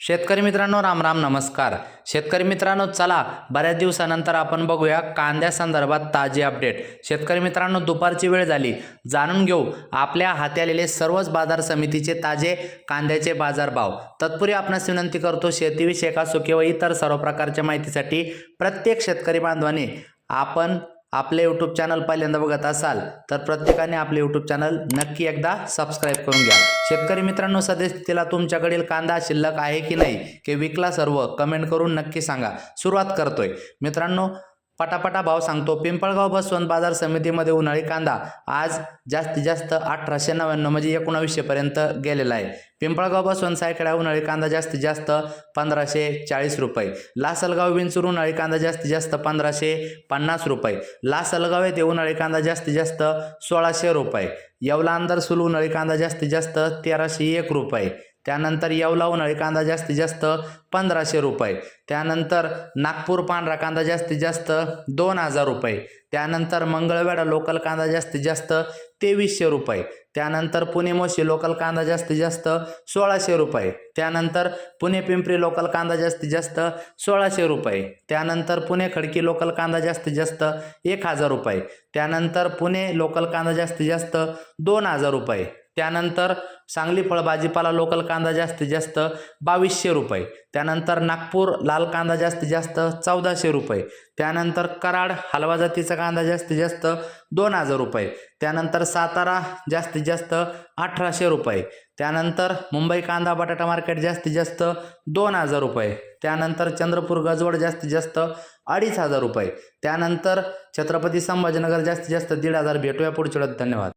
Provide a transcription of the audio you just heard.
शेतकरी मित्रांनो राम राम नमस्कार. शेतकरी मित्रांनो चला बऱ्याच दिवसानंतर आपण बघूया कांद्यासंदर्भात ताजी अपडेट शेतकरी मित्रांनो दुपारची वेळ झाली. जाणून घेऊ आपल्या हाती आलेले सर्वच बाजार समितीचे ताजे कांद्याचे बाजारभाव. तत्पूर्वी आपणास विनंती करतो शेतीविषयक असो किंवा इतर सर्व प्रकारच्या माहितीसाठी प्रत्येक शेतकरी बांधवाने आपण आपले यूट्यूब चॅनल पहिल्यांदा बघत असाल तर प्रत्येकाने आपले यूट्यूब चॅनल नक्की एकदा सबस्क्राईब करून घ्या. शेतकरी मित्रांनो सद्यस्थितीला तुमच्याकडील कांदा शिल्लक आहे की नाही की विकला सर्व कमेंट करून नक्की सांगा. सुरुवात करतोय. मित्रांनो पटापटा भाव सांगतो. पिंपळगाव बसवंत बाजार समितीमध्ये उन्हाळी कांदा आज जास्तीत जास्त अठराशे नव्याण्णव म्हणजे एकोणावीसशेपर्यंत गेलेला आहे. पिंपळगाव बसवंत सायकडा उन्हाळी कांदा जास्तीत जास्त पंधराशे चाळीस रुपये. लासलगाव विंचूर उन्हाळी कांदा जास्तीत जास्त पंधराशे पन्नास रुपये. लासलगाव येथे उन्हाळी कांदा जास्तीत जास्त सोळाशे रुपये. येवला अंदर सुलू उन्हाळी कांदा जास्तीत जास्त तेराशे एक रुपये. त्यानंतर येवला उन्हाळी कांदा जास्तीत जास्त पंधराशे रुपये. त्यानंतर नागपूर पांढरा कांदा जास्तीत जास्त दोन हजार रुपये. त्यानंतर मंगळवेढा लोकल कांदा जास्तीत जास्त तेवीसशे रुपये. त्यानंतर पुणे मोशी लोकल कांदा जास्तीत जास्त सोळाशे रुपये. त्यानंतर पुणे पिंपरी लोकल कांदा जास्तीत जास्त सोळाशे रुपये. त्यानंतर पुणे खडकी लोकल कांदा जास्तीत जास्त एक हजार रुपये. त्यानंतर पुणे लोकल कांदा जास्तीत जास्त दोन हजार रुपये. त्यानंतर सांगली फळ भाजीपाला लोकल कांदा जास्तीत जास्त बावीसशे रुपये. त्यानंतर नागपूर लाल कांदा जास्तीत जास्त चौदाशे रुपये. त्यानंतर कराड हलवा जातीचा कांदा जास्तीत जास्त दोन हजार रुपये. त्यानंतर सातारा जास्तीत जास्त अठराशे रुपये. त्यानंतर मुंबई कांदा बटाटा मार्केट जास्तीत जास्त दोन हजार रुपये. त्यानंतर चंद्रपूर गजवड जास्तीत जास्त अडीच हजार रुपये. त्यानंतर छत्रपती संभाजीनगर जास्तीत जास्त दीड हजार. भेटूया पुढच्या धन्यवाद.